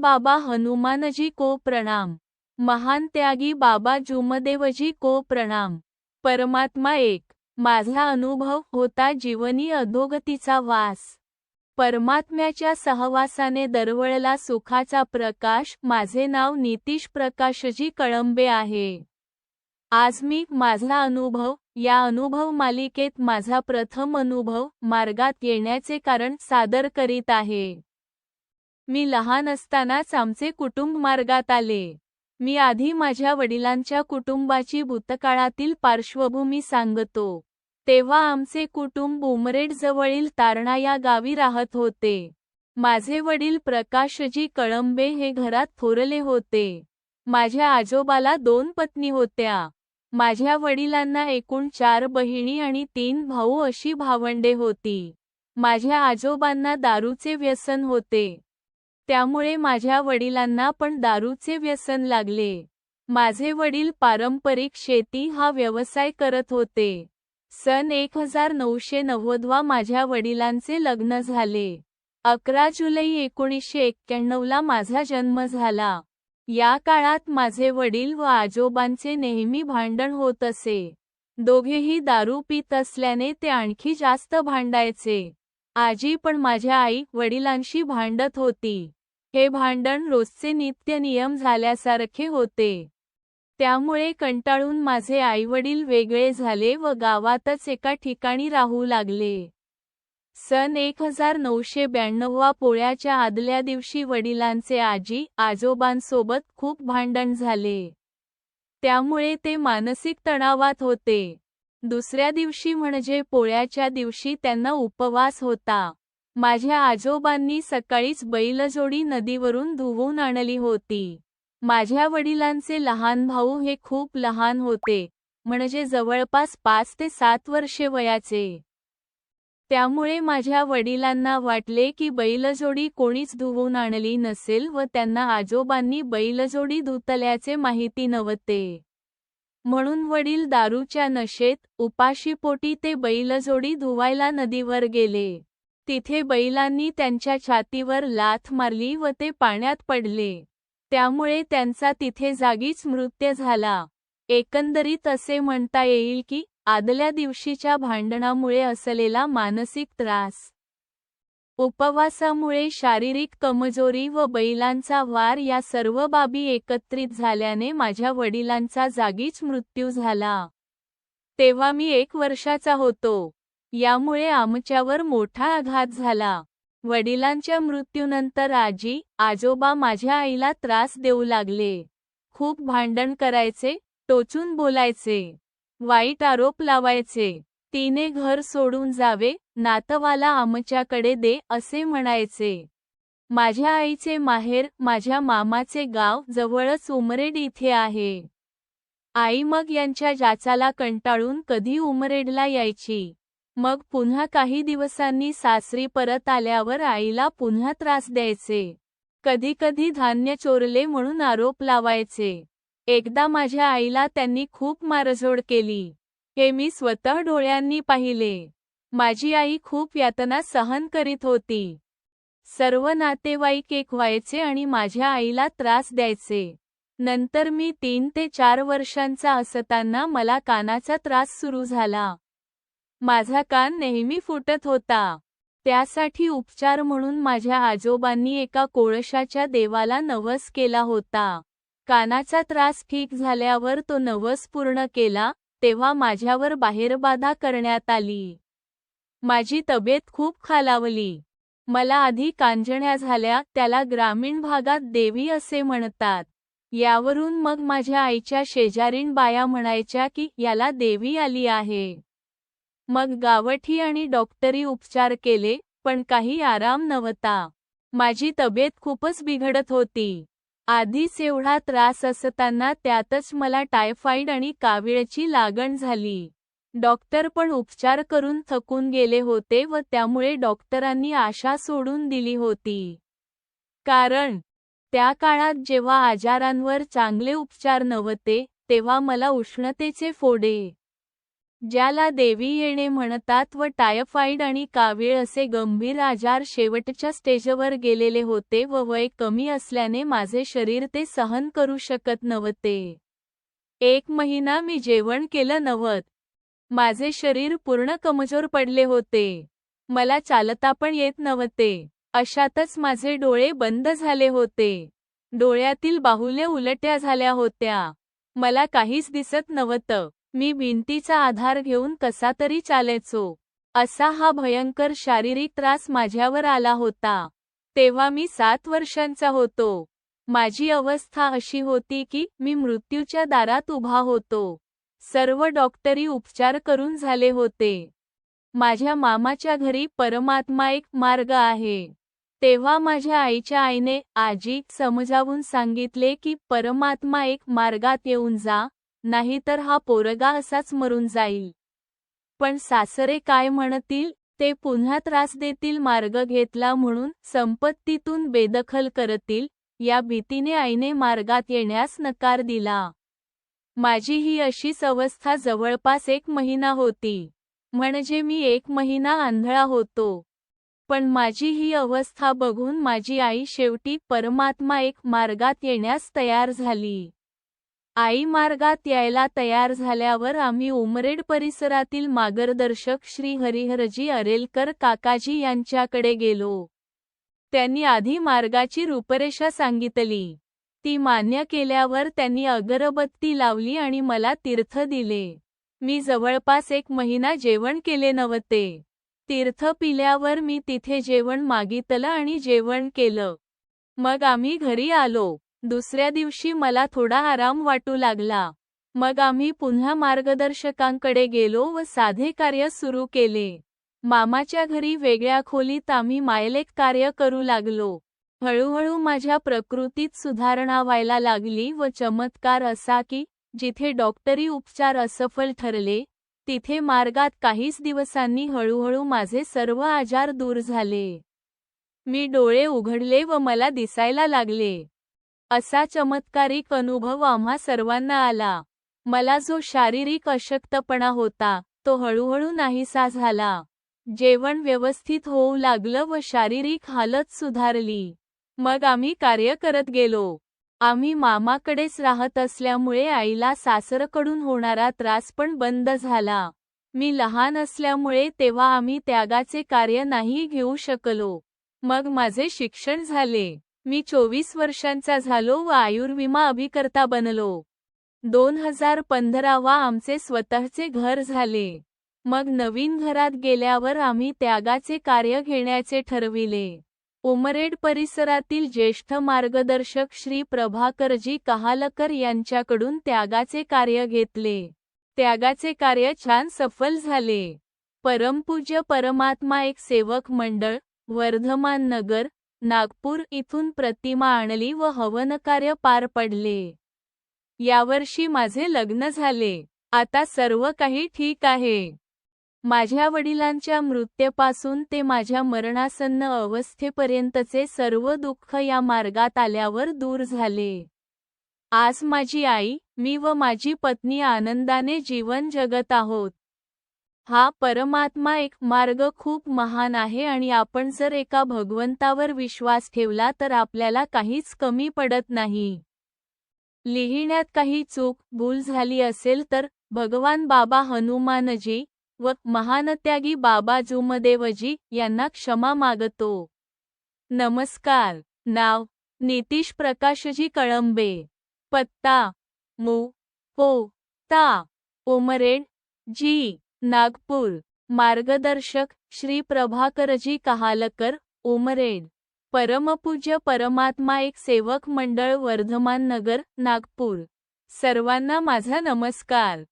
बाबा हनुमानजी को प्रणाम. महान त्यागी बाबा जुमदेवजी को प्रणाम. परमात्मा एक माझा अनुभव होता जीवनी अधोगतीचा वास. परमात्म्याच्या सहवासाने दरवळला सुखाचा प्रकाश माझे नाव नितीश प्रकाशजी कळंबे आहे. आज मी माझा अनुभव या अनुभव मालिकेत माझा प्रथम अनुभव मार्गात येण्याचे कारण सादर करीत आहे. मी लहान असतानाच आमचे कुटुंब मार्गात आले. मी आधी माझ्या वडिलांच्या कुटुंबाची भूतकाळातील पार्श्वभूमी सांगतो. तेव्हा आमचे कुटुंब उमरेड जवळील तारणा या गावी राहत होते. माझे वडील प्रकाशजी कळंबे हे घरात थोरले होते. माझ्या आजोबाला दोन पत्नी होत्या. माझ्या वडिलांना एकूण चार बहिणी आणि तीन भाऊ अशी भावंडे होती. माझ्या आजोबांना दारूचे व्यसन होते. त्यामुळे माझ्या वडिलांना पण दारूचे व्यसन लागले. माझे वडील पारंपरिक शेती हा व्यवसाय करत होते. सन एक हजार नऊशे नव्वदवा माझ्या वडिलांचे लग्न झाले. अकरा जुलै एकोणीसशे एक्क्याण्णवला माझा जन्म झाला. या काळात माझे वडील व आजोबांचे नेहमी भांडण होत असे. दोघेही दारू पित असल्याने ते आणखी जास्त भांडायचे. आजी पण माझ्या आई वडिलांशी भांडत होती. हे भांडण रोजचे नित्य नियम झाल्यासारखे होते. त्यामुळे कंटाळून माझे आईवडील वेगळे झाले व गावातच एका ठिकाणी राहू लागले. सन एक हजार नऊशे ब्याण्णववा पोळ्याच्या आदल्या दिवशी वडिलांचे आजी आजोबांसोबत खूप भांडण झाले. त्यामुळे ते मानसिक तणावात होते. दुसऱ्या दिवशी म्हणजे पोळ्याच्या दिवशी त्यांना उपवास होता. माझ्या आजोबांनी सकाळीच बैलजोडी नदीवरून धुवून आणली होती. माझ्या वडिलांचे लहान भाऊ हे खूप लहान होते म्हणजे जवळपास पाच ते सात वर्षे वयाचे. त्यामुळे माझ्या वडिलांना वाटले की बैलजोडी कोणीच धुवून आणली नसेल व त्यांना आजोबांनी बैलजोडी धुतल्याचे माहिती नव्हते. म्हणून वडील दारूच्या नशेत उपाशीपोटी ते बैलजोडी धुवायला नदीवर गेले. तिथे बैलांनी त्यांच्या छातीवर लाथ मारली व ते पाण्यात पडले. त्यामुळे त्यांचा तिथे जागीच मृत्यू झाला. एकंदरीत असे म्हणता येईल की आदल्या दिवशीच्या भांडणामुळे असलेला मानसिक त्रास उपवासामुळे शारीरिक कमजोरी व बैलांचा वार या सर्व बाबी एकत्रित झाल्याने माझ्या वडिलांचा जागीच मृत्यू झाला. तेव्हा मी एक वर्षाचा होतो. यामुळे आमच्यावर मोठा आघात झाला. वडिलांच्या मृत्यूनंतर आजी आजोबा माझ्या आईला त्रास देऊ लागले. खूप भांडण करायचे टोचून बोलायचे. वाईट आरोप लावायचे. तिने घर सोडून जावे नातवाला आमच्याकडे दे असे म्हणायचे. माझ्या आईचे माहेर माझ्या मामाचे गाव जवळच उमरेड इथे आहे. आई मग यांच्या जाचाला कंटाळून कधी उमरेडला यायची? मग पुन्हा काही दिवसांनी सासरी परत आल्यावर आईला पुन्हा त्रास द्यायचे. कधीकधी धान्य चोरले म्हणून आरोप लावायचे. एकदा माझ्या आईला त्यांनी खूप मारझोड केली. हे मी स्वतः डोळ्यांनी पाहिले. माझी आई खूप यातना सहन करीत होती. सर्व नातेवाईक एक व्हायचे आणि माझ्या आईला त्रास द्यायचे. नंतर मी तीन ते चार वर्षांचा असताना मला कानाचा त्रास सुरू झाला. माझा कान नेहमी फुटत होता. त्यासाठी उपचार म्हणून माझ्या आजोबांनी एका कोळशाच्या देवाला नवस केला होता. कानाचा त्रास ठीक झाल्यावर तो नवस पूर्ण केला तेव्हा माझ्यावर बाहेरबाधा करण्यात आली. माझी तब्येत खूप खालावली. मला आधी कांजण्या झाल्या त्याला ग्रामीण भागात देवी असे म्हणतात. यावरून मग माझ्या आईच्या शेजारीण बाया म्हणायच्या की याला देवी आली आहे. मग गावठी आणि डॉक्टरी उपचार केले पण काही आराम नव्हता. माझी तब्येत खूपच बिघडत होती. आधीच एवढा त्रास असताना त्यातच मला टायफॉइड आणि कावीळची लागण झाली. डॉक्टर पण उपचार करून थकून गेले होते व त्यामुळे डॉक्टरांनी आशा सोडून दिली होती. कारण त्या काळात जेव्हा आजारांवर चांगले उपचार नव्हते तेव्हा मला उष्णतेचे फोडे ज्याला देवी येणे म्हणतात व टायफाईड आणि कावीळ असे गंभीर आजार शेवटच्या स्टेजवर गेलेले होते व वय कमी असल्याने माझे शरीर ते सहन करू शकत नव्हते. एक महिना मी जेवण केलं नव्हत. माझे शरीर पूर्ण कमजोर पडले होते. मला चालता पण येत नव्हते. अशातच माझे डोळे बंद झाले होते. डोळ्यातील बाहुल्या उलट्या झाल्या होत्या. मला काहीच दिसत नव्हतं. मी भिंतीचा आधार घेऊन कसा तरी चालायचो. असा हा भयंकर शारीरिक त्रास माझ्यावर आला होता. तेव्हा मी सात वर्षांचा होतो. माझी अवस्था अशी होती की मी मृत्यूच्या दारात उभा होतो. सर्व डॉक्टरी उपचार करून झाले होते. माझ्या मामाच्या घरी परमात्मा एक मार्ग आहे. तेव्हा माझ्या आईच्या आईने आजी समजावून सांगितले की परमात्मा एक मार्गात येऊन जा नाहीतर हा पोरगा असाच मरून जाईल. पण सासरे काय म्हणतील ते पुन्हा त्रास देतील मार्ग घेतला म्हणून संपत्तीतून बेदखल करतील या भीतीने आईने मार्गात येण्यास नकार दिला. माझी ही अशीच अवस्था जवळपास एक महिना होती. म्हणजे मी एक महिना आंधळा होतो. पण माझी ही अवस्था बघून माझी आई शेवटी परमात्मा एक मार्गात येण्यास तयार झाली. आई मार्गात यायला तयार झाल्यावर आम्ही उमरेड परिसरातील मार्गदर्शक श्री हरिहरजी अरेलकर काकाजी यांच्याकडे गेलो. त्यांनी आधी मार्गाची रूपरेषा सांगितली. ती मान्य केल्यावर त्यांनी अगरबत्ती लावली आणि मला तीर्थ दिले. मी जवळपास एक महिना जेवण केले नव्हते. तीर्थ पिल्यावर मी तिथे जेवण मागितलं आणि जेवण केलं. मग आम्ही घरी आलो. दुसऱ्या दिवशी मला थोडा आराम वाटू लागला. मग आम्ही पुन्हा मार्गदर्शकांकडे गेलो व साधे कार्य सुरू केले. मामाच्या घरी वेगळ्या खोलीत आम्ही मायलेक कार्य करू लागलो. हळूहळू माझ्या प्रकृतीत सुधारणा व्हायला लागली व चमत्कार असा की जिथे डॉक्टरी उपचार असफल ठरले तिथे मार्गात काहीच दिवसांनी हळूहळू माझे सर्व आजार दूर झाले. मी डोळे उघडले व मला दिसायला लागले. असा चमत्कारिक अनुभव आम्हा सर्वांना आला. मला जो शारीरिक अशक्तपणा होता तो हळूहळू नाहीसा झाला. जेवण व्यवस्थित होऊ लागलं व शारीरिक हालत सुधारली. मग आम्ही कार्य करत गेलो. आम्ही मामाकडेच राहत असल्यामुळे आईला सासरकडून होणारा त्रास पण बंद झाला. मी लहान असल्यामुळे तेव्हा आम्ही त्यागाचे कार्य नाही घेऊ शकलो. मग माझे शिक्षण झाले. मी चोवीस वर्षांचा झालो व आयुर्विमा अभिकर्ता बनलो. दोन हजार पंधरावा आमचे स्वतःचे घर झाले. मग नवीन घरात गेल्यावर आम्ही त्यागाचे कार्य घेण्याचे ठरविले. उमरेड परिसरातील ज्येष्ठ मार्गदर्शक श्री प्रभाकरजी कहालकर यांच्याकडून त्यागाचे कार्य घेतले. त्यागाचे कार्य छान सफल झाले. परमपूज्य परमात्मा एक सेवक मंडळ वर्धमान नगर नागपूर इथून प्रतिमा आणली व हवनकार्य पार पडले. यावर्षी माझे लग्न झाले. आता सर्व काही ठीक आहे. माझ्या वडिलांच्या मृत्यूपासून ते माझ्या मरणासन्न अवस्थेपर्यंतचे सर्व दुःख या मार्गात आल्यावर दूर झाले. आज माझी आई मी व माझी पत्नी आनंदाने जीवन जगत आहोत. हा परमात्मा एक मार्ग खूप महान आहे आणि आपण जर एका भगवंतावर विश्वास ठेवला तर आपल्याला काहीच कमी पडत नाही. लिहिण्यात काही चूक भूल झाली असेल तर भगवान बाबा हनुमानजी व महानत्यागी बाबा जुमदेवजी यांना क्षमा मागतो. नमस्कार. नाव नितीश प्रकाशजी कळंबे. पत्ता मु पो ता उमरेड जी. नागपूर. मार्गदर्शक श्री प्रभाकरजी कहालकर उमरेड. परमपूज्य परमात्मा एक सेवक मंडळ वर्धमान नगर नागपूर. सर्वांना माझा नमस्कार.